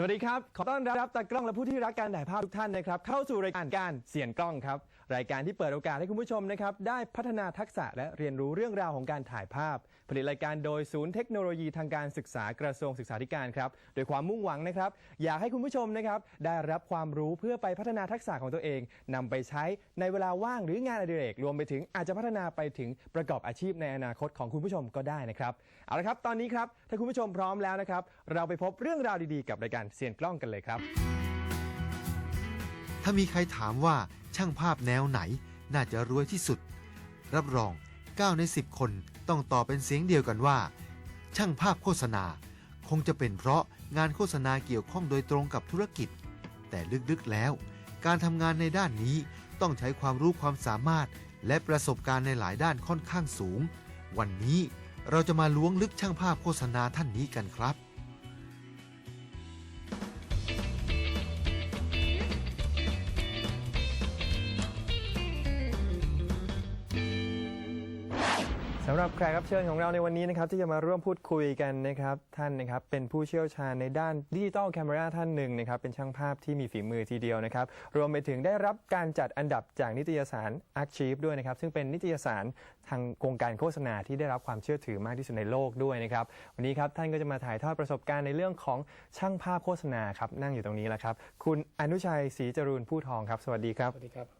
สวัสดีครับ ขอต้อนรับตากล้องและผู้ที่รักการถ่ายภาพทุกท่านนะครับ เข้าสู่รายการการเสียงกล้องครับ รายการที่เปิดโอกาสให้คุณผู้ชมนะครับ ได้พัฒนาทักษะและเรียนรู้เรื่องราวของการถ่ายภาพ ผลิตรายการโดยศูนย์เทคโนโลยีทางการศึกษากระทรวงศึกษาธิการครับโดยความมุ่งหวังนะครับ อยากให้คุณผู้ชมนะครับได้รับความรู้เพื่อไปพัฒนาทักษะของตัวเองนำไปใช้ในเวลาว่างหรืองานอดิเรกรวมไปถึงอาจจะพัฒนาไปถึงประกอบอาชีพในอนาคตของคุณผู้ชมก็ได้นะครับเอาละครับตอนนี้ครับถ้าคุณผู้ชมพร้อมแล้วนะครับเราไปพบเรื่องราวดีๆ กับรายการเสียงกล้องกันเลยครับ ถ้ามีใครถามว่าช่างภาพแนวไหนน่าจะรวยที่สุด รับรอง 9 ใน 10 คนต้องตอบเป็นเสียงเดียวกันว่า ช่างภาพโฆษณา คงจะเป็นเพราะงานโฆษณาเกี่ยวข้องโดยตรงกับธุรกิจ แต่ลึกๆแล้ว การทำงานในด้านนี้ต้องใช้ความรู้ความสามารถ และประสบการณ์ในหลายด้านค่อนข้างสูง วันนี้เราจะมาล้วงลึกช่างภาพโฆษณาท่านนี้กันครับ แขกรับเชิญของเราในวันนี้นะครับที่จะมาร่วมพูดคุยกันนะครับท่านนะครับเป็นผู้เชี่ยวชาญในด้านดิจิตอลแคม e ราท่านหนึ่งนะครับเป็นช่างภาพที่มีฝีมือทีเดียวนะครับรวมไปถึงได้รับการจัดอันดับจากนิตยสาร Archive ด้วยนะครับซึ่งเป็นนิตยสารทางโครงการโฆษณาที่ได้รับความเชื่อถือมากที่สุดในโลกด้วยนะครับวันนี้ครับท่านก็จะมาถ่ายทอดประสบการณ์ในเรื่องของช่างภาพโฆษณาครับนั่งอยู่ตรงนี้แล้วครับคุณอนุชัยศรีจรูนผู้ทองครับ สวัสดีครับ สวัสดีครับ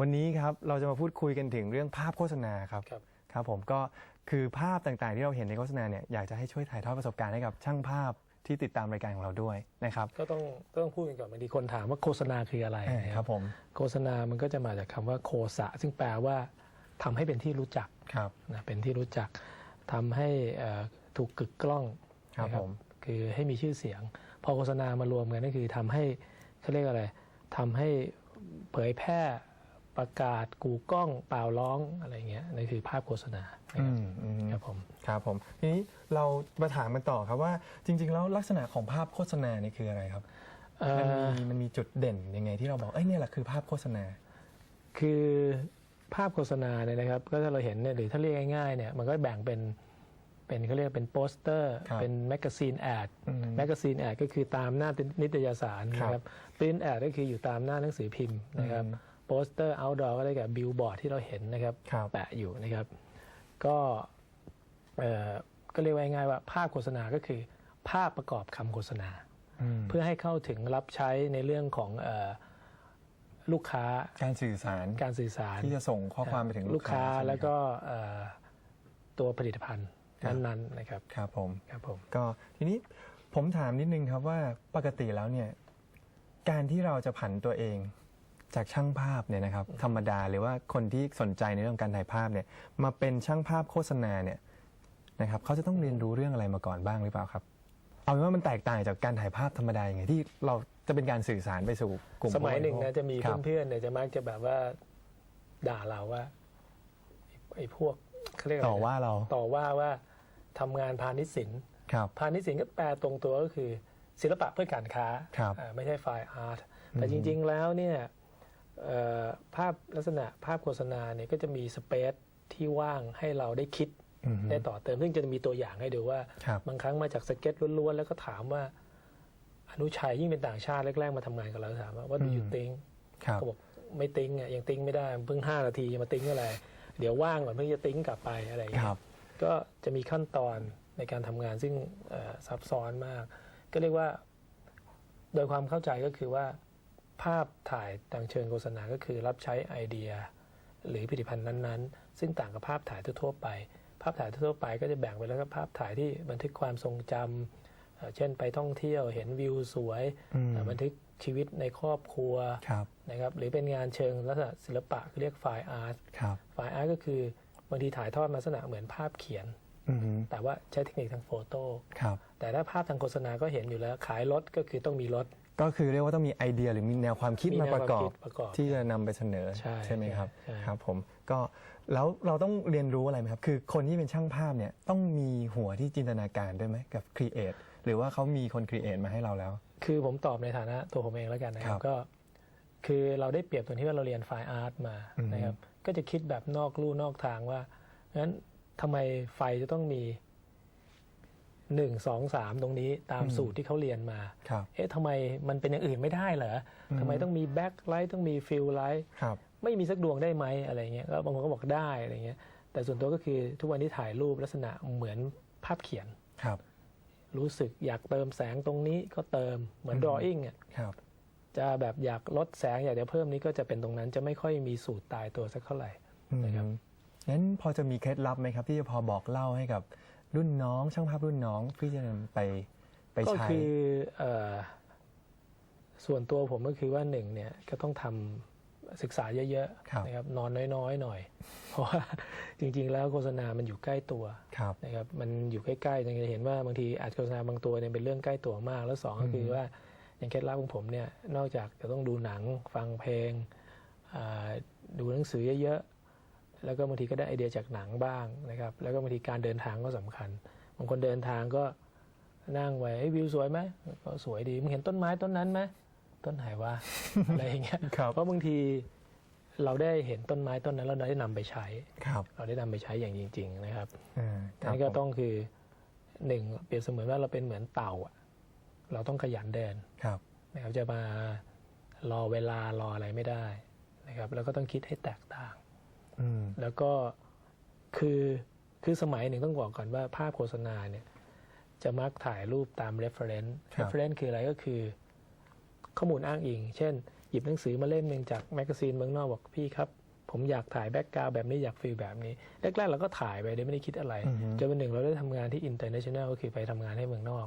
วันนี้ครับเราจะมาพูดคุยกันถึงเรื่องภาพโฆษณาครับครับ ครับผมก็คือภาพต่างๆที่เราเห็นในโฆษณาเนี่ยอยากจะให้ช่วยถ่ายทอดประสบการณ์ให้กับช่างภาพที่ติดตามรายการของเราด้วยนะครับ ก็ต้องต้องพูดกันก่อนบางทีคนถามว่าโฆษณาคืออะไรเออนะครับผม โฆษณามันก็จะมาจากคำว่าโคสะซึ่งแปลว่าทำให้เป็นที่รู้จักครับ นะเป็นที่รู้จักทำให้เอ่อถูกกึกกล้องครับนะผม คือให้มีชื่อเสียง พอโฆษณามารวมกันก็คือทำให้เขาเรียกอะไรทำให้เผยแพร่ ประกาศกูกล้องเปล่าร้องอะไรเงี้ยนั่นคือภาพโฆษณานะอืครับมอืมครับผมครับผมทีนี้เรามาถามมันต่อครับว่าจริง ๆ แล้วลักษณะของภาพโฆษณานี่คืออะไรครับเอ่อมันมีมันมีจุดเด่นยังไงที่เราบอกเอ้ยเนี่ยแหละคือภาพโฆษณา คือภาพโฆษณาเนี่ยนะครับ ก็ถ้าเราเห็นเนี่ยหรือถ้าเรียกง่ายๆเนี่ยมันก็แบ่งเป็นเป็นเขาเรียกเป็นโปสเตอร์ครับเป็นแมกกาซีนแอดอืมแมกกาซีนแอดก็คือตามหน้านิตยสารครับนะครับปริ้นแอดก็คืออยู่ตามหน้าหนังสือพิมพ์นะครับอืม โปสเตอร์เอาดอร์ก็ได้แก่บิลบอร์ดที่เราเห็นนะครับครับ แปะอยู่นะครับ ก็เอ่อก็เรียกว่าง่ายๆว่าภาพโฆษณาก็คือ ภาพประกอบคำโฆษณา อืมเพื่อให้เข้าถึงรับใช้ในเรื่องของเอ่อลูกค้าการสื่อสารการสื่อสาร ที่จะส่งข้อความไปถึงลูกค้าใช่ไหมแล้วก็เอ่อตัวผลิตภัณฑ์ครับนั้นๆนะครับครับผม ครับผม ก็ทีนี้ผมถามนิดนึงครับว่าปกติแล้วเนี่ย การที่เราจะผันตัวเอง จากช่างภาพเนี่ยนะครับธรรมดาหรือว่าคนที่สนใจในเรื่องการถ่ายภาพเนี่ยมาเป็นช่างภาพโฆษณาเนี่ยนะครับเขาจะต้องเรียนรู้เรื่องอะไรมาก่อนบ้างหรือเปล่าครับ เอาเป็นว่ามันแตกต่างจากการถ่ายภาพธรรมดาอย่างไงที่เราจะเป็นการสื่อสารไปสู่กลุ่มสมัยหนึ่งผู้บรินะโภคจะมีครับเพื่อนๆเนี่ยจะมักจะแบบว่าด่าเราว่าไอ้ไอ้พวกเขาเรียกอะไรต่อว่าเราต่อว่าว่าทำงานพาณิชย์ศิลป์ครับพาณิชย์ศิลป์ก็แปลตรงตัวก็คือ ศิลปะเพื่อการค้าครับอ่าไม่ใช่ไฟอาร์ตแต่อืจมริง ๆ แล้วเนี่ยเอ่อ ภาพลักษณะภาพโฆษณาเนี่ยก็จะมีสเปซที่ว่างให้เราได้คิดอืมได้ต่อเติม ซึ่งจะมีตัวอย่างให้ดูว่าครับบางครั้งมาจากสเก็ตล้วนๆ แล้วก็ถามว่า อนุชัยยิ่งเป็นต่างชาติแรกๆมาทำงานกับเราถามว่าว่าดูยูติงครับก็บอกไม่ติ้งอะยังติ้งไม่ได้เพิ่งห้านาทีจะมาติ้งอะไร เดี๋ยวว่างก่อนเพิ่งจะติ้งกลับไปอะไรอย่างคเงี้รัยบก็จะมีขั้นตอนในการทำงานซึ่งเอ่อซับซ้อนมาก ก็เรียกว่า โดยความเข้าใจก็คือว่า ภาพถ่ายทางเชิงโฆษณาก็คือรับใช้ไอเดีย หรือผลิตภัณฑ์นั้นๆ ซึ่งต่างกับภาพถ่ายทั่วๆไป ภาพถ่ายทั่วๆไปก็จะแบ่งไปแล้วก็ภาพถ่ายที่บันทึกความทรงจำเอ่อเช่นไปท่องเที่ยวเห็นวิวสวยอืมเอ่อบันทึกชีวิตในครอบครัวครับนะครับหรือเป็นงานเชิงลักษณะศิลปะเรียกไฟล์อาร์ตครับไฟล์อาร์ตก็คือบางทีถ่ายทอดมาลักษณะเหมือนภาพเขียนอือฮึแต่ว่าใช้เทคนิคทางโฟโต้ครับแต่ถ้าภาพทางโฆษณาก็เห็นอยู่แล้วขายรถก็คือต้องมีรถ ก็คือเรียกว่าต้องมีไอเดียหรือมีแนวความคิดมีมาแนวประกอบความคิดประกอบที่จะนำไปเสนอใช่ไหมครับใช่ ครับผมก็แล้วเราต้องเรียนรู้อะไรไหมครับคือคนที่เป็นช่างภาพเนี่ยต้องมีหัวที่จินตนาการด้วยไหมกับครีเอทหรือว่าเขามีคนครีเอทมาให้เราแล้ว คือผมตอบในฐานะตัวผมเองแล้วกันนะคครัรับบก็คือเราได้เปรียบตรงที่ว่าเราเรียนไฟล์อาร์ตมาอืมนะครับก็จะคิดแบบนอกลู่นอกทางว่างั้นทำไมไฟจะต้องมี หนึ่งสองสามตรงนี้ตามอืมสูตรที่เขาเรียนมา ครับ เอ๊ะทำไมมันเป็นอย่างอื่นไม่ได้เหรออืมทำไมต้องมีแบ็คไลท์ต้องมีฟิลไลท์ครับ ไม่มีสักดวงได้ไหมอะไรเงี้ยก็บางคนก็บอกได้อะไรเงี้ย แต่ส่วนตัวก็คือทุกวันนี้ถ่ายรูปลักษณะเหมือนภาพเขียน ครับ รู้สึกอยากเติมแสงตรงนี้ก็เติมเหมือนอืม drawing อะครับ จะแบบอยากลดแสงอยากจะเพิ่มนี้ก็จะเป็นตรงนั้นจะไม่ค่อยมีสูตรตายตัวสักเท่าไหร่นะครับอืมงั้นพอจะมีเคล็ดลับไหมครับ ที่จะพอบอกเล่าให้กับ รุ่นน้องช่างภาพรุ่นน้องเพื่อจะนำไปไปก็ใช้คือเอ่อส่วนตัวผมก็คือว่าหนึ่งเนี่ยก็ต้องทำศึกษาเยอะครับๆนะครับนอนน้อยๆหน่อย เพราะว่าจริงๆ แล้วโฆษณามันอยู่ใกล้ตัวครับนะครับมันอยู่ใกล้ๆจะเห็นว่าบางทีอาจโฆษณาบางตัวเนี่ยเป็นเรื่องใกล้ตัวมาก แล้วสองก็คืออืมว่าอย่างเคล็ดลับของผมเนี่ยนอกจากจะต้องดูหนังฟังเพลงอ่าดูหนังสือเยอะๆ แล้วก็บางทีก็ได้ไอเดียจากหนังบ้างนะครับ แล้วก็บางทีการเดินทางก็สำคัญ บางคนเดินทางก็นั่งไว้เฮ้ยวิวสวยไหมก็สวยดีมึงเห็นต้นไม้ต้นนั้นไหมต้นไหนวะอะไรอย่างเงี้ยครับเพราะบางทีเราได้เห็นต้นไม้ต้นนั้นแล้วเราได้นำไปใช้ครับเราได้นำไปใช้อย่างจริง ๆ นะครับอ่าคอัรันบนี้ก็ผมต้องคือหนึ่งเปรียบเสมือนว่าเราเป็นเหมือนเต่าอะเราต้องขยันเดินครับนะครับจะมารอเวลารออะไรไม่ได้นะครับ แล้วก็ต้องคิดให้แตกต่างอืม แล้วก็คือคือสมัยหนึ่งต้องบอกก่อนว่าภาพโฆษณาเนี่ย จะมักถ่ายรูปตาม reference reference คืออะไรก็คือ ข้อมูลอ้างอิง เช่น หยิบหนังสือมาเล่มหนึ่งจากแมกกาซีนเมืองนอกบอกพี่ครับ ผมอยากถ่ายแบ็กกราวแบบนี้อยากฟีลแบบนี้แรกๆเราก็ถ่ายไปโดยไม่ได้คิดอะไรอือฮึจนวันหนึ่งเราได้ทำงานที่ international ก็คือไปทำงานให้เมืองนอก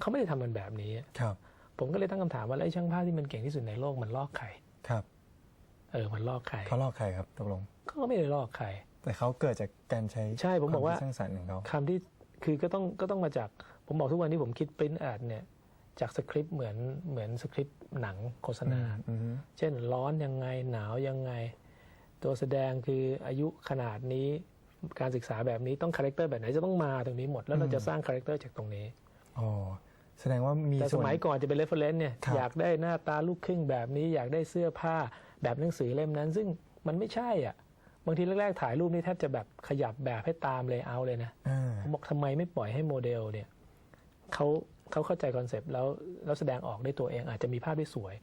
เขาไม่ได้ทำมันแบบนี้ครับ ผมก็เลยตั้งคำถามว่าแล้วไอ้ช่างภาพที่มันเก่งที่สุดในโลกมันลอกใครครับ เออมันลอกใครเขาลอกใครครับตกลง ก็ไม่ได้ลอกใคร แต่เขาเกิดจากการใช้ใช่ผมบอกว่าคมคิดสร้างสรรค์ของเขาคำที่คือก็ต้องก็ต้องมาจากผมบอกทุกวันที่ผมคิดปริ้นแอดเนี่ยจากสคริปต์เหมือนเหมือนสคริปต์หนังโฆษณาอืมเช่นร้อนยังไงหนาวยังไง ตัวแสดงคืออายุขนาดนี้การศึกษาแบบนี้ต้องคาแรคเตอร์แบบไหนจะต้องมาตรงนี้หมด แล้วเราจะสร้างคาแรคเตอร์จากตรงนี้อ๋อแสดงว่ามีแต่สส่วนมัยก่อนจะเป็นเรฟเฟรนซ์เนี่ยครับอยากได้หน้าตาลูกครึ่งแบบนี้ อยากได้เสื้อผ้าแบบหนังสือเล่มนั้น ซึ่งมันไม่ใช่อะ บางทีแรกๆถ่ายรูปนี่แทบจะแบบขยับแบบให้ตามเลยเอาเลยนะอ่าผมบอกทำไมไม่ปล่อยให้โมเดลเนี่ยเขาเขาเข้าใจคอนเซปต์แล้วแล้วแสดงออกด้วยตัวเองอาจจะมีภาพที่สวย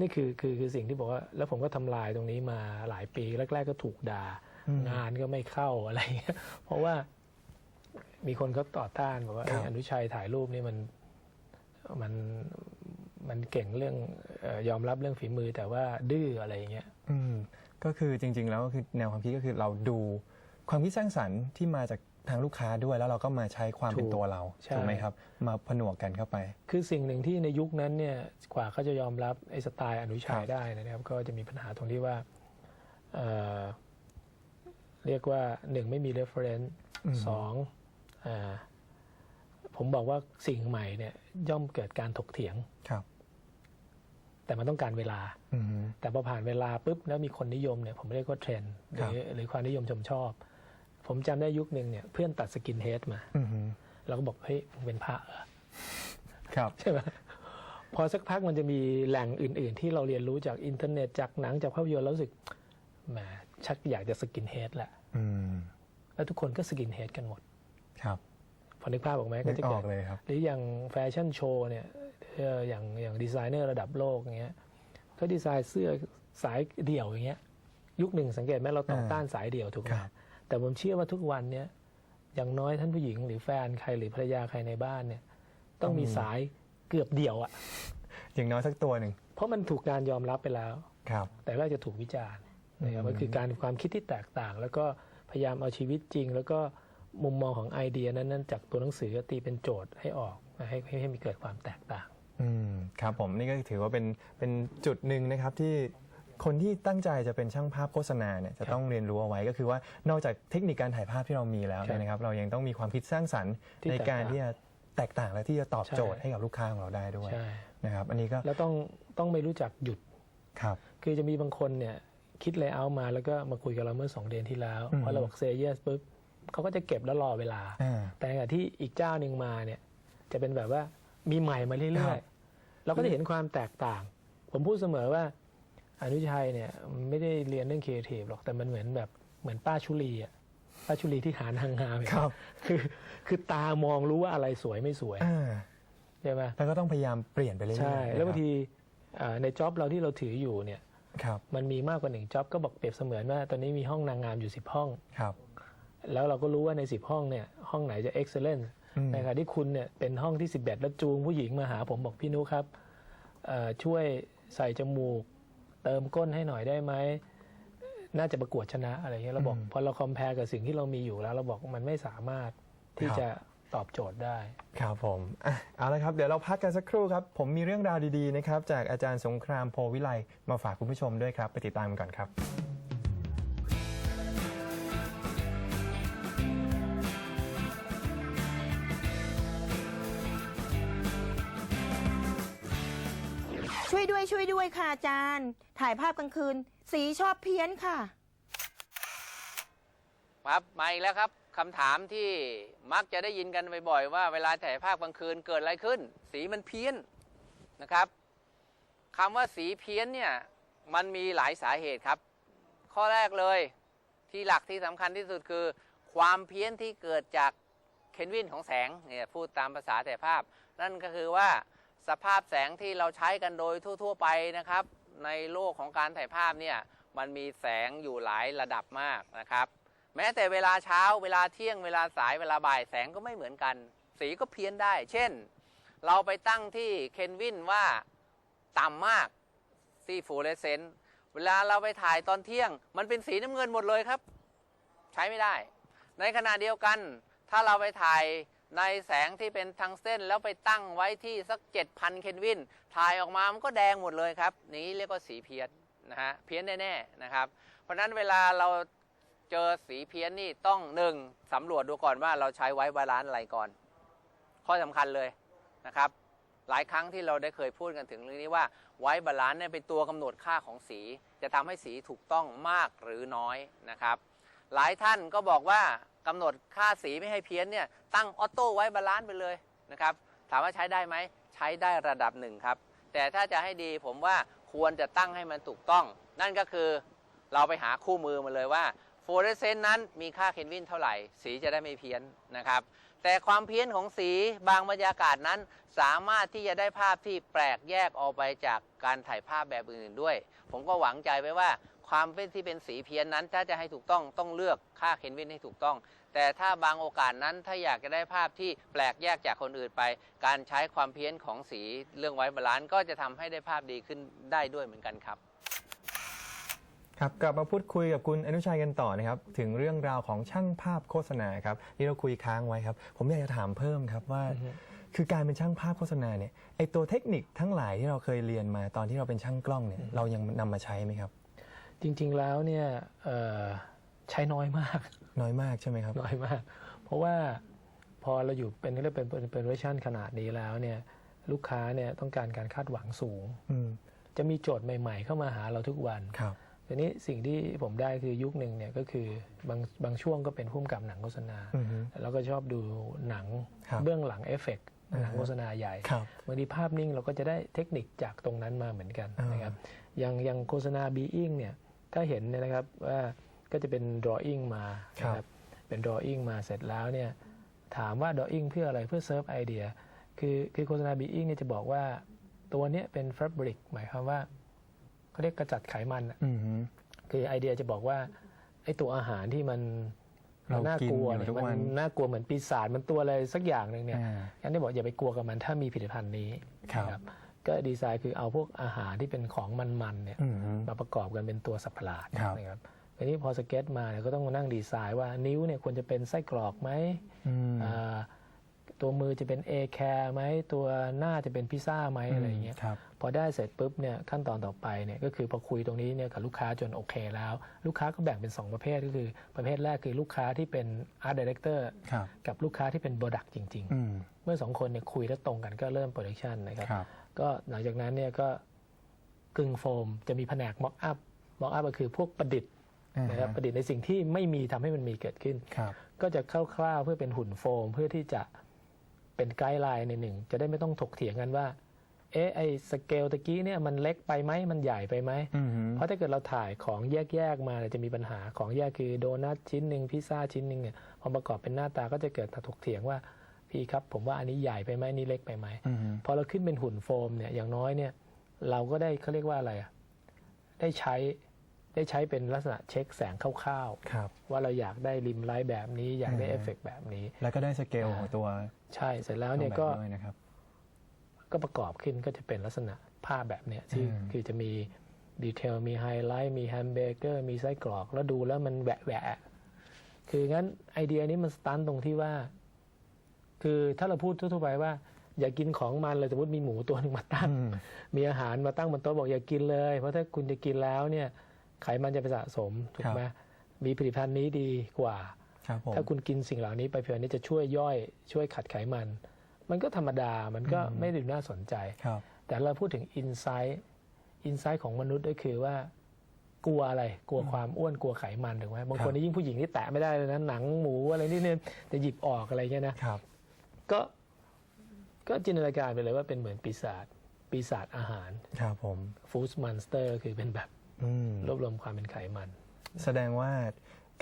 นี่คือคือคือสิ่งที่บอกว่า แล้วผมก็ทำลายตรงนี้มาหลายปีแรก ๆ ก็ถูกด่าอืมงานก็ไม่เข้าอะไรเงี้ยเพราะว่ามีคนเขาต่อต้านบอกว่าครับเอ้ยอนุชัยถ่ายรูปนี่มันมันมันเก่งเรื่องเออยอมรับเรื่องฝีมือแต่ว่าดื้ออะไรอย่างเงี้ย อืมก็คือจริง ๆ แล้วก็คือแนวความคิดก็คือเราดูความคิดสร้างสรรค์ที่มาจากทางลูกค้าด้วยแล้วเราก็มาใช้ความเป็นถูกตัวเราใช่ ถูกไหมครับ มาผนวกกันเข้าไป คือสิ่งหนึ่งที่ในยุคนั้นเนี่ยกว่าเขาจะยอมรับไอ้สไตล์อนุชัยครับได้นะครับ ก็จะมีปัญหาตรงที่ว่าเอ่อเรียกว่าหนึ่งไม่มี reference อืม สองอาผมบอกว่าสิ่งใหม่เนี่ยย่อมเกิดการถกเถียง ครับ แต่มันต้องการเวลาอืมแต่พอผ่านเวลาปุ๊บแล้วมีคนนิยมเนี่ยผมเรียกว่าเทรนด์หครัรืบอหรือความนิยมชมชอบ ผมจำได้ยุคหนึ่งเนี่ยเพื่อนตัดสกินเฮดมาอืมเราก็บอกเฮ้ยมึงเป็นพระเหรอครับใช่ไหมพอสักพักมันจะมีแหล่งอื่น ๆ ที่เราเรียนรู้จากอินเทอร์เน็ตจากหนังจากภาพยนตร์แล้วรู้สึกแหมชักอยากจะสกินเฮดแหละอืมแล้วทุกคนก็สกินเฮดกันหมด ครับพอนึกภาพออกไหมนึก็กจะอเกิอดกเลยครับหรืออย่างแฟชั่นโชว์เนี่ยเอ่ออย่างอย่างดีไซเนอร์ระดับโลกอย่างเงี้ยเขาดีไซน์เสื้อสายเดี่ยวอย่างเงี้ยยุคหนึ่งสังเกตไหมเราต่ออ่าต้านสายเดี่ยวถูกไหมครับแต่ผมเชื่อว่าทุกวันเนี้ยอย่างน้อยท่านผู้หญิงหรือแฟนใครหรือภรรยาใครในบ้านเนี่ย ต้องมีสายเกือบเดี่ยวอะอย่างน้อยสักตัวหนึ่งเพราะมันถูกการยอมรับไปแล้วครับ แต่แรกจะถูกวิจารณ์นะครับอืมมันคือการความคิดที่แตกต่าง แล้วก็พยายามเอาชีวิตจริง แล้วก็มุมมองของไอเดียนั้นๆจากตัวหนังสือตีเป็นโจทย์ให้ออก ให้ให้ให้มีเกิดความแตกต่าง อืมครับผมนี่ก็ถือว่าเป็นเป็นจุดหนึ่งนะครับที่คนที่ตั้งใจจะเป็นช่างภาพโฆษณาเนี่ยจะต้องเรียนรู้เอาไว้ก็คือว่านอกจากเทคนิคการถ่ายภาพที่เรามีแล้วครับเนี่ยนะครับ เรายังต้องมีความคิดสร้างสรรค์ที่ในแตกการต่างที่จะแตกต่างและที่จะตอบใช่โจทย์ให้กับลูกค้าของเราได้ด้วยใช่นะครับ อันนี้ก็แล้วต้องต้องไม่รู้จักหยุดครับ คือจะมีบางคนเนี่ยคิดเลเยอร์มาแล้วก็มาคุยกับเราเมื่อสองเดือนที่แล้วอืมพอเราบอกเซเยสปุ๊บเขาก็จะเก็บแล้วรอเวลาอ่าแต่ขณะที่อีกเจ้าหนึ่งมาเนี่ย จะเป็นแบบว่ามีใหม่มาเรื่ครัอยบๆเราก็จะเห็นความแตกต่าง ผมพูดเสมอว่าอนุชัยเนี่ยไม่ได้เรียนเรื่องครีเอทีฟหรอกแต่มันเหมือนแบบเหมือนป้าชุลีอะราชบุรีที่หานางงามเนี่ยครับคือคือตามองรู้ว่าอะไรสวยไม่สวยอ่าใช่ไหมแล้วก็ต้องพยายามเปลี่ยนไปเรื่อยๆใช่นะครับแล้วบางทีอ่าในจ็อบเราที่เราถืออยู่เนี่ยครับมันมีมากกว่าหนึ่งจ็อบก็บอกเปรียบเสมือนว่า ตอนนี้มีห้องนางงามอยู่10ห้องครับ แล้วเราก็รู้ว่าใน10ห้องเนี่ยห้องไหนจะ excellent อืม ในขณะที่คุณเนี่ยเป็นห้องที่ 11 แล้วจูงผู้หญิงมาหาผมบอกพี่นุครับเอ่อช่วยใส่จมูก เติมก้นให้หน่อยได้ไหมน่าจะประกวดชนะอะไรเงี้ยเราบอกอืมพอเราคอมเพลกับสิ่งที่เรามีอยู่แล้ว เราบอกมันไม่สามารถที่ครับจะตอบโจทย์ได้ ครับผมอะเอาละครับ เดี๋ยวเราพักกันสักครู่ครับ ผมมีเรื่องราวดีๆนะครับ จากอาจารย์สงครามโพวิไลมาฝากคุณผู้ชมด้วยครับ ไปติดตามกันก่อนครับ ด้วยค่ะอาจารย์ ถ่ายภาพกลางคืน สีชอบเพี้ยนค่ะ ครับมาอีกแล้วครับคำถามที่มักจะได้ยินกันบ่อยๆว่าเวลาถ่ายภาพกลางคืนเกิดอะไรขึ้น สีมันเพี้ยนนะครับคำว่าสีเพี้ยนเนี่ยมันมีหลายสาเหตุครับ ข้อแรกเลยที่หลักที่สำคัญที่สุดคือ ความเพี้ยนที่เกิดจากเคลวินของแสงเนี่ยพูดตามภาษาถ่ายภาพ นั่นก็คือว่า สภาพแสงที่เราใช้กันโดยทั่ว ๆ ไปนะครับ ในโลกของการถ่ายภาพเนี่ยมันมีแสงอยู่หลายระดับมากนะครับ แม้แต่เวลาเช้าเวลาเที่ยงเวลาสายเวลาบ่ายแสงก็ไม่เหมือนกัน สีก็เพี้ยนได้ เช่น เราไปตั้งที่เคนวินว่าต่ำมากสีฟูเรสเซนต์เวลาเราไปถ่ายตอนเที่ยง มันเป็นสีน้ำเงินหมดเลยครับ ใช้ไม่ได้ ในขณะเดียวกัน ถ้าเราไปถ่าย ในแสงที่เป็นทังเสเซนแล้วไปตั้งไว้ที่สัก 7,000 เคนวิน ถ่ายออกมามันก็แดงหมดเลยครับ นี้เรียกว่าสีเพี้ยนนะฮะเพี้ยนแน่ๆนะครับ เพราะฉะนั้นเวลาเราเจอสีเพี้ยนนี่ต้องหนึ่งสำรวจดูก่อนว่าเราใช้ไว้บาลานซ์อะไรก่อน ข้อสำคัญเลยนะครับ หลายครั้งที่เราได้เคยพูดกันถึงเรื่องนี้ว่าไว้บาลานซ์เนี่ยเป็นตัวกำหนดค่าของสี จะทำให้สีถูกต้องมากหรือน้อยนะครับ หลายท่านก็บอกว่า กำหนดค่าสีไม่ให้เพี้ยนเนี่ยตั้งออโต้ไว้บาลานซ์ไปเลยนะครับถามว่าใช้ได้ไหมใช้ได้ระดับหนึ่งครับ แต่ถ้าจะให้ดีผมว่าควรจะตั้งให้มันถูกต้อง นั่นก็คือเราไปหาคู่มือมาเลยว่าฟลูออเรสเซนต์นั้นมีค่าเคลวินเท่าไหร่ สีจะได้ไม่เพี้ยนนะครับ แต่ความเพี้ยนของสีบางบรรยากาศนั้น สามารถที่จะได้ภาพที่แปลกแยกออกไปจากการถ่ายภาพแบบอื่นๆด้วย ผมก็หวังใจไว้ว่าความเป็นที่เป็นสีเพี้ยนนั้นถ้าจะให้ถูกต้องต้องเลือกค่าเคลวินให้ถูกต้อง แต่ถ้าบางโอกาสนั้นถ้าอยากจะได้ภาพที่แปลกแยกจากคนอื่นไป การใช้ความเพี้ยนของสีเรื่องไว้บาลานซ์ก็จะทำให้ได้ภาพดีขึ้นได้ด้วยเหมือนกันครับ ครับกลับมาพูดคุยกับคุณอนุชัยกันต่อนะครับ ถึงเรื่องราวของช่างภาพโฆษณาครับนี่เราคุยค้างไว้ครับ ผมอยากจะถามเพิ่มครับว่าอือฮึคือการเป็นช่างภาพโฆษณาเนี่ยไอตัวเทคนิคทั้งหลายที่เราเคยเรียนมาตอนที่เราเป็นช่างกล้องเนี่ยเรายังนำมาใช้ไหมครับ จริงๆแล้วเนี่ยเอ่อใช้น้อยมาก น้อยมากใช่ไหมครับ น้อยมาก เพราะว่าพอเราอยู่เป็นเรียกเป็นเป็นเป็นเวอร์ชันขนาดนี้แล้วเนี่ยลูกค้าเนี่ยต้องการการคาดหวังสูงอืมจะมีโจทย์ใหม่ ๆ เข้ามาหาเราทุกวันครับทีนี้สิ่งที่ผมได้คือยุคหนึ่งเนี่ยก็คือบางบางช่วงก็เป็นผู้กำกับหนังโฆษณาอือฮึแล้วก็ชอบดูหนังครับเบื้องหลังเอฟเฟกต์อ่าฮะหนังโฆษณาใหญ่ครับบางทีภาพนิ่งเราก็จะได้เทคนิคจากตรงนั้นมาเหมือนกันอ่านนะครับอย่างอย่างโฆษณา being เนี่ยถ้าเห็นเนี่ยนะครับว่า ก็จะเป็น drawing มานะครับเป็น drawing มาเสร็จแล้วเนี่ยถามว่า drawing เพื่ออะไรเพื่อ serve idea คือคือโฆษณา being เนี่ยจะบอกว่าตัวเนี้ยเป็น fabric หมายความว่าเขาเรียกกระจัดไขมันอะอือฮึคือไอเดียจะบอกว่าไอตัวอาหารที่มันเราน่ากลัวกินอยู่เนี่ยทุกมัวันนน่ากลัวเหมือนปีศาจมันตัวอะไรสักอย่างหนึ่งเนี่ยอ่างั้นได้บอกอย่าไปกลัวกับมันถ้ามีผลิตภัณฑ์นี้ครับนะก็ดีไซน์คือเอาพวกอาหารที่เป็นของมันๆเนี่ยอือฮึมาประกอบกันเป็นตัวสับประหลาดครับนะครับ ทีนี้พอสเก็ตมาเนี่ยก็ต้องมานั่งดีไซน์ว่านิ้วเนี่ยควรจะเป็นไส้กรอกไหมอืมอ่าตัวมือจะเป็นเอแคร์ไหมตัวหน้าจะเป็นพิซซ่าไหมอะไรอย่างเงี้ยครับพอได้เสร็จปุ๊บเนี่ยขั้นตอนต่อไปเนี่ยก็คือพอคุยตรงนี้เนี่ยกับลูกค้าจนโอเคแล้ว ลูกค้าก็แบ่งเป็น 2 ประเภทก็คือ ประเภทแรกคือลูกค้าที่เป็น Art Director ครับกับลูกค้าที่เป็น Product จริงอืมๆเมื่อสองคนเนี่ยคุยแล้วตรงกันก็เริ่ม Production นะครับครับก็หลังจากนั้นเนี่ยก็กึ่งโฟมจะมีแผนก Mock Up Mock Up ก็คือพวกประดิษฐ์ นะครับประดิษฐ์ในสิ่งที่ไม่มีทำให้มันมีเกิดขึ้นครับก็จะคร่าวๆเพื่อเป็นหุ่นโฟม เพื่อที่จะเป็นไกด์ไลน์ในหนึ่ง จะได้ไม่ต้องถกเถียงกันว่า เอ๊ะไอ้สเกลตะกี้เนี่ยมันเล็กไปไหมมันใหญ่ไปไหมอืมฮึเพราะถ้าเกิดเราถ่ายของแยกๆมาเนี่ยจะมีปัญหาของแยกคือโดนัทชิ้นหนึ่งพิซซ่าชิ้นหนึ่งเนี่ยพอประกอบเป็นหน้าตาก็จะเกิดถกเถียงว่าพี่ครับ ผมว่าอันนี้ใหญ่ไปไหมอันนี้เล็กไปไหมอืมฮึพอเราขึ้นเป็นหุ่นโฟมเนี่ยอย่างน้อยเนี่ย เราก็ได้เขาเรียกว่าอะไรอะได้ใช้ ได้ใช้เป็นลักษณะเช็คแสงคร่าวครับ ๆ ว่าเราอยากได้ริมไลท์แบบนี้ อยากได้อืม เอฟเฟกต์แบบนี้ แล้วก็ได้สเกลของตัวใช่เสร็จแล้วเนี่ยตัวก็แบบด้วยนะครับ ก็ประกอบขึ้นก็จะเป็นลักษณะภาพแบบเนี้ยที่อืม คือจะมีดีเทลมีไฮไลท์มีแฮมเบเกอร์มีไส้กรอก แล้วดูแล้วมันแหวะแหวะคืองั้นไอเดียนี้มันสตันตรงที่ว่า คือถ้าเราพูดทั่วๆไปว่า อย่ากินของมันเลยสมมติมีหมูตัวหนึ่งมาตั้ง อืม มีอาหารมาตั้งบนโต๊ะบอกอย่ากินเลย เพราะถ้าคุณจะกินแล้วเนี่ย ไขมันจะไปสะสมถูกไหมมีผลิตภัณฑ์นี้ดีกว่าครับผมถ้าคุณกินสิ่งเหล่านี้ไปเพื่อนี้จะช่วยย่อย ช่วยขัดไขมัน มันก็ธรรมดามันก็อืมไม่ได้ดูน่าสนใจครับแต่เราพูดถึงอินไซต์อินไซต์ของมนุษย์ก็คือว่ากลัวอะไรกลัวความอ้วนกลัวไขมันถูกไหมบางครัคบนนี่ยิ่งผู้หญิงที่แตะไม่ได้เลยนะหนังหมูอะไรนี่เนี่ยจะหยิบออกอะไรเงี้ยนะครับก็ก็จินตนาการไปเลยว่าเป็นเหมือนปีศาจปีศาจอาหารครับผมฟู้ดมอนสเตอร์คือเป็นแบบอืม รวบรวมความเป็นไขมัน แสดงว่า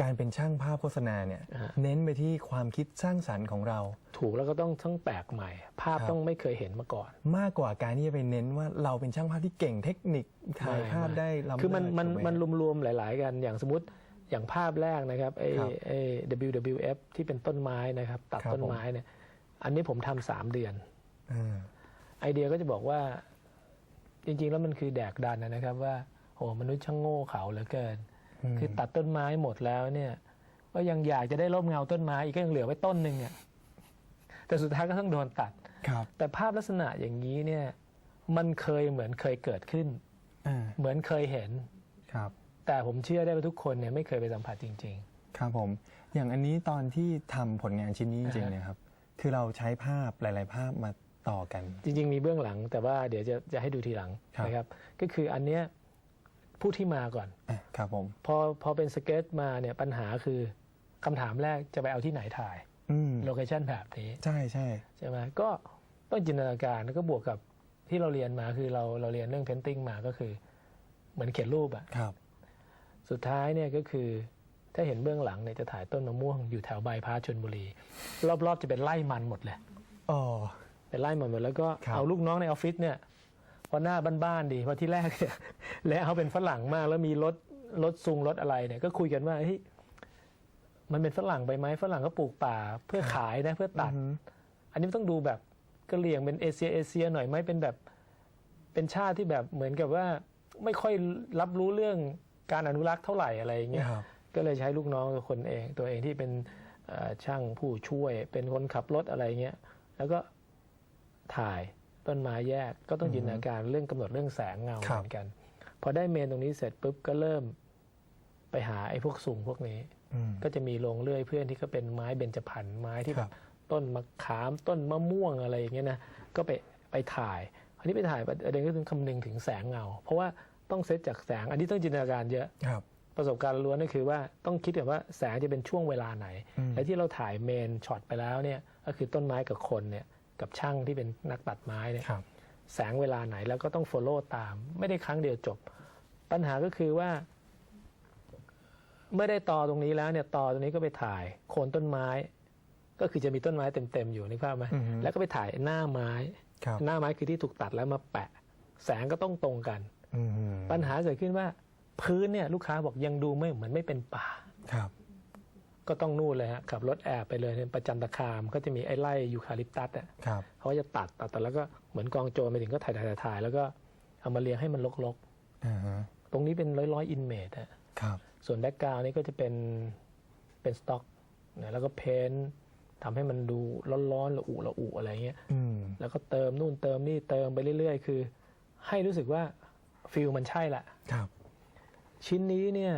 การเป็นช่างภาพโฆษณาเนี่ย อ่า เน้นไปที่ความคิดสร้างสรรค์ของเรา ถูกแล้วก็ต้องทั้งแปลกใหม่ ภาพครับ ต้องไม่เคยเห็นมาก่อน มากกว่าการที่จะไปเน้นว่าเราเป็นช่างภาพที่เก่งเทคนิคถ่ายภาพได้ล้ำคือมันเลิศมันถูกไห มันรวมๆ หลาย ๆ กัน อย่างสมมติอย่างภาพแรกนะครับไอ้ครับไอ้ WWF ที่เป็นต้นไม้นะครับตัดครับต้นไม้เนี่ย อันนี้ผมทำสามเดือน อ่าไอเดียก็จะบอกว่าจริง ๆ แล้วมันคือแดกดันนะครับว่า โอ้มนุษย์ช่างโง่เขาเหลือเกินมคือตัดต้นไม้หมดแล้วเนี่ย ก็ยังอยากจะได้ร่มเงาต้นไม้อีกก็ยังเหลือไว้ต้นหนึ่งอะแต่สุดท้ายก็ต้องโดนตัดครับ แต่ภาพลักษณะอย่างนี้เนี่ย มันเคยเหมือนเคยเกิดขึ้นอ่าเหมือนเคยเห็นครับ แต่ผมเชื่อได้ว่าทุกคนเนี่ยไม่เคยไปสัมผัสจริงครับผม อย่างอันนี้ตอนที่ทำผลงานชิ้นนี้จริงๆอ่าฮะเนะครับ คือเราใช้ภาพหลาย ๆ ภาพมาต่อกันๆจริง ๆ มีเบื้องหลัง แต่ว่าเดี๋ยวจะจะให้ดูทีหลังครับนะครับ ก็คืออันเนี้ย ผู้ที่มาก่อนอะครับผมพอพอเป็นสเก็ตมาเนี่ยปัญหาคือคำถามแรกจะไปเอาที่ไหนถ่ายอืมโลเคชันแบบนี้ ใช่ใช่ใช่ไหมก็ต้องจินตนาการแล้วก็บวกกับที่เราเรียนมาคือเราเราเรียนเรื่องเพนติ้งมาก็คือ เหมือนเขียนรูปอะครับ สุดท้ายเนี่ยก็คือ ถ้าเห็นเบื้องหลังเนี่ยจะถ่ายต้นมะม่วงอยู่แถวบายพาสชนบุรี รอบๆจะเป็นไร่มันหมดเลยอ๋อเป็นไล่หมดหมดแล้วก็ครับเอาลูกน้องในออฟฟิศเนี่ย พอหน้าบ้านๆดีเพราะที่แรกเนี่ยแล้วเขาเป็นฝรั่งมากแล้วมีรถรถซุงรถอะไรเนี่ย ก็คุยกันว่าเฮ้ยมันเป็นฝรั่งไปไหมฝรั่งก็ปลูกป่า เพื่อขายนะเพื่อตัดอือฮึอันนี้มันต้องดูแบบกะเหรี่ยงเป็นเอเชียเอเชียหน่อยไหมเป็นแบบเป็นชาติที่แบบเหมือนกับว่าไม่ค่อยรับรู้เรื่องการอนุรักษ์เท่าไหร่อะไรอย่างเงี้ยครับก็เลยใช้ลูกน้องกับคนเอง ตัวเองที่เป็นเอ่อช่างผู้ช่วยเป็นคนขับรถอะไรเงี้ยแล้วก็ถ่าย ต้นไม้แยกก็ต้องอือฮึจินตนาการเรื่องกำหนดเรื่องแสงเงาครับเหมือนกัน พอได้เมนตรงนี้เสร็จปุ๊บก็เริ่มไปหาไอ้พวกสูงพวกนี้อืมก็จะมีโรงเลื่อยเพื่อนที่ก็เป็นไม้เบญจพรรณไม้ที่คแบรับบต้นมะขามต้นมะม่วงอะไรอย่างเงี้ยนะก็ไปไปถ่ายอันนี้ไปถ่ายประเด็นก็คือคำนึงถึงแสงเงา เพราะว่าต้องเซตจากแสง อันนี้ต้องจินตนาการเยอะครับประสบการณ์ล้วนก็คือว่าต้องคิดกันว่าแสงจะเป็นช่วงเวลาไหนอืมและที่เราถ่ายเมนช็อตไปแล้วเนี่ยก็คือต้นไม้กับคนเนี่ย กับช่างที่เป็นนักตัดไม้เนี่ยครับ แสงเวลาไหนแล้วก็ต้อง follow ตาม ไม่ได้ครั้งเดียวจบ ปัญหาก็คือว่า เมื่อได้ตอตรงนี้แล้วเนี่ยตอตรงนี้ก็ไปถ่ายโคนต้นไม้ ก็คือจะมีต้นไม้เต็มๆอยู่นึกภาพไหมอือฮึแล้วก็ไปถ่ายหน้าไม้ ครับ หน้าไม้คือที่ถูกตัดแล้วมาแปะ แสงก็ต้องตรงกัน อืมปัญหาเกิดขึ้นว่า พื้นเนี่ยลูกค้าบอกยังดูไม่เหมือนไม่เป็นป่า ครับ ก็ต้องนู่นเลยฮะขับรถแอบไปเลยในประจันตคามก็จะมีไอ้ไร่ยูคาลิปตัสอะครับเขาก็จะตัดตัดตัดแล้วก็เหมือนกองโจรไปถึงก็ถ่ายถ่ายถ่ายถ่ายแล้วก็เอามาเรียงให้มันลกอ่าฮะๆตรงนี้เป็นร้อยร้อยอินเมจฮะครับส่วนแบ็กกราวนี่ก็จะเป็นเป็นสต็อกนะแล้วก็เพ้นท์ทำให้มันดูร้อนๆละอุละอุอะไรเงี้ยอืมแล้วก็เติมนู่นเติมนี่เติมไปเรื่อย ๆ คือ ให้รู้สึกว่าฟิลมันใช่ละครับ ชิ้นนี้เนี่ย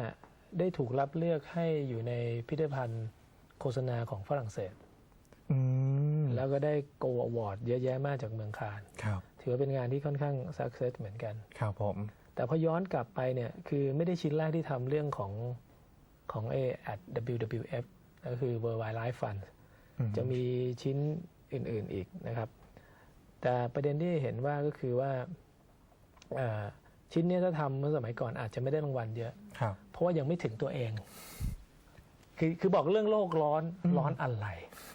ได้ถูกรับเลือกให้อยู่ในพิพิธภัณฑ์โฆษณาของฝรั่งเศสอืมแล้วก็ได้โกลอวอร์ดเยอะแยะมากจากเมืองคานครับถือว่าเป็นงานที่ค่อนข้างสักเซสเหมือนกัน ครับผม แต่พอย้อนกลับไปเนี่ยคือไม่ได้ชิ้นแรกที่ทำเรื่องของของ A at WWF ก็คือ World Wildlife Fund อืจะมีชิ้นอื่น ๆอีกนะครับ แต่ประเด็นที่เห็นว่าก็คือว่าเอ่อ ชิ้นเนี้ยถ้าทำเมื่อสมัยก่อนอาจจะไม่ได้รางวัลเยอะครับเพราะว่ายังไม่ถึงตัวเอง คือคือบอกเรื่องโลกร้อนอืมร้อนอะไร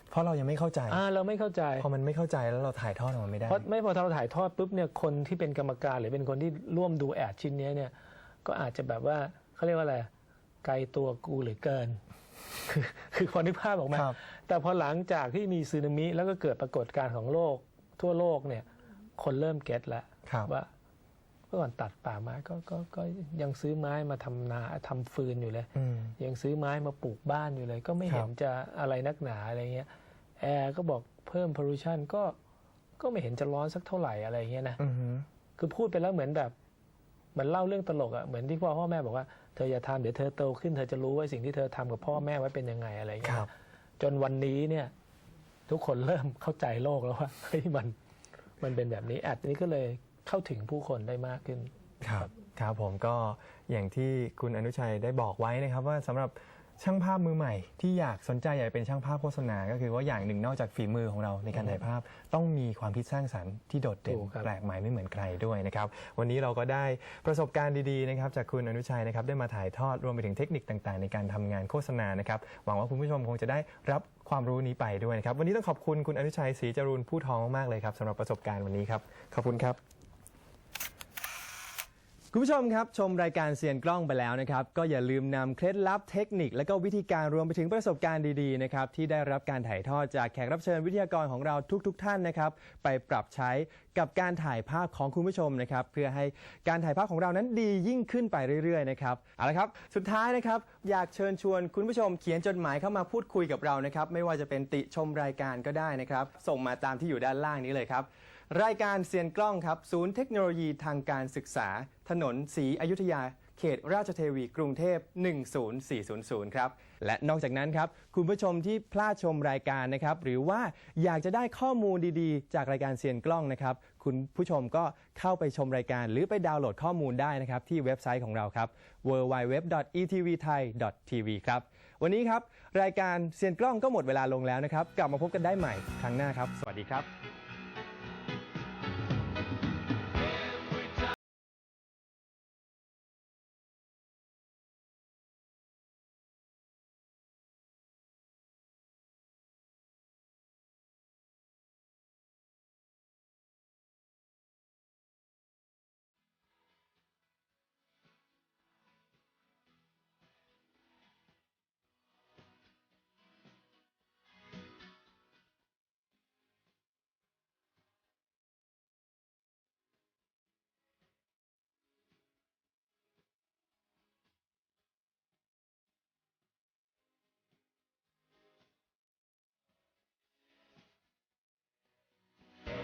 เพราะเรายังไม่เข้าใจอ่าเราไม่เข้าใจพอมันไม่เข้าใจแล้วเราถ่ายทอดออกมาไม่ได้เพราะไม่พอเราถ่ายทอดปุ๊บเนี่ยคนที่เป็นกรรมการหรือเป็นคนที่ร่วมดูแอดชิ้นเนี้ยเนี่ย ก็อาจจะแบบว่าเขาเรียกว่าอะไรไกลตัวกูหรือเกิน คือคือพอนึกภาพออกมาครับแต่พอหลังจากที่มีสึนามิแล้วก็เกิดปรากฏการณ์ของโลก ทั่วโลกเนี่ย คนเริ่มเก็ตแล้วครับว่าเมื่อก่อนตัดป่าไม้ก็ก็ก็ยังซื้อไม้มาทำนาทำฟืนอยู่เลยอืมยังซื้อไม้มาปลูกบ้านอยู่เลย ก็ไม่ครับเห็นจะอะไรนักหนาอะไรเงี้ยแอร์ก็บอกเพิ่มพ o l u ชันก็ก็ไม่เห็นจะร้อนสักเท่าไหร่อะไรเงี้ยนะอือฮึคือพูดไปแล้วเหมือนแบบเหมือนเล่าเรื่องตลกอะ่ะเหมือนที่พ่อพ่อแม่บอกว่าเธออย่าทำเดี๋ยวเธอโตขึ้นเธอจะรู้ว่าสิ่งที่เธอทำกับพ่อแม่ไว้เป็นยังไงอะไรคเงี้ยรับจนวันนี้เนี่ย ทุกคนเริ่มเข้าใจโลกแล้วว่าเฮ้ยมันมันเป็นแบบนี้แอดนี้ก็เลย เข้าถึงผู้คนได้มากขึ้น ครับครับผมก็อย่างที่คุณอนุชัยได้บอกไว้นะครับว่าสำหรับช่างภาพมือใหม่ที่อยากสนใจอยากเป็นช่างภาพโฆษณา ก็คือว่าอย่างหนึ่งนอกจากฝีมือของเราในการถ่ายภาพ ต้องมีความคิดสร้างสรรค์ที่โดดเด่นถูกครับแปลกใหม่ไม่เหมือนใครด้วยนะครับวันนี้เราก็ได้ประสบการณ์ดีๆนะครับจากคุณอนุชัยนะครับได้มาถ่ายทอดรวมไปถึงเทคนิคต่างๆ ในการทำงานโฆษณานะครับหวังว่าคุณผู้ชมคงจะได้รับความรู้นี้ไปด้วยนะครับวันนี้ต้องขอบคุณคุณอนุชัยศรีจรูนผู้ทองมากๆเลยครับสำหรับประสบการณ์วันนี้ครับขอบคุณครับ คุณผู้ชมครับชมรายการเซียนกล้องไปแล้วนะครับ ก็อย่าลืมนำเคล็ดลับเทคนิค และก็วิธีการรวมไปถึงประสบการณ์ดีๆนะครับที่ได้รับการถ่ายทอดจากแขกรับเชิญวิทยากรของเราทุกๆทท่านนะครับ ไปปรับใช้กับการถ่ายภาพของคุณผู้ชมนะครับ เพื่อให้การถ่ายภาพของเรานั้นดียิ่งขึ้นไปเรื่อยๆนะครับเอาละครับ สุดท้ายนะครับ อยากเชิญชวนคุณผู้ชมเขียนจดหมายเข้ามาพูดคุยกับเรานะครับ ไม่ว่าจะเป็นติชมรายการก็ได้นะครับ ส่งมาตามที่อยู่ด้านล่างนี้เลยครับ รายการเซียนกล้องครับ ศูนย์เทคโนโลยีทางการศึกษา ถนนศรีอยุธยา เขตราชเทวี กรุงเทพ 10400 ครับ และนอกจากนั้นครับ คุณผู้ชมที่พลาดชมรายการนะครับ หรือว่าอยากจะได้ข้อมูลดีๆ จากรายการเซียนกล้องนะครับ คุณผู้ชมก็เข้าไปชมรายการ หรือไปดาวน์โหลดข้อมูลได้นะครับ ที่เว็บไซต์ของเราครับ www.etvthai.tv ครับ วันนี้ครับ รายการเซียนกล้องก็หมดเวลาลงแล้วนะครับ กลับมาพบกันได้ใหม่ครั้งหน้าครับ สวัสดีครับ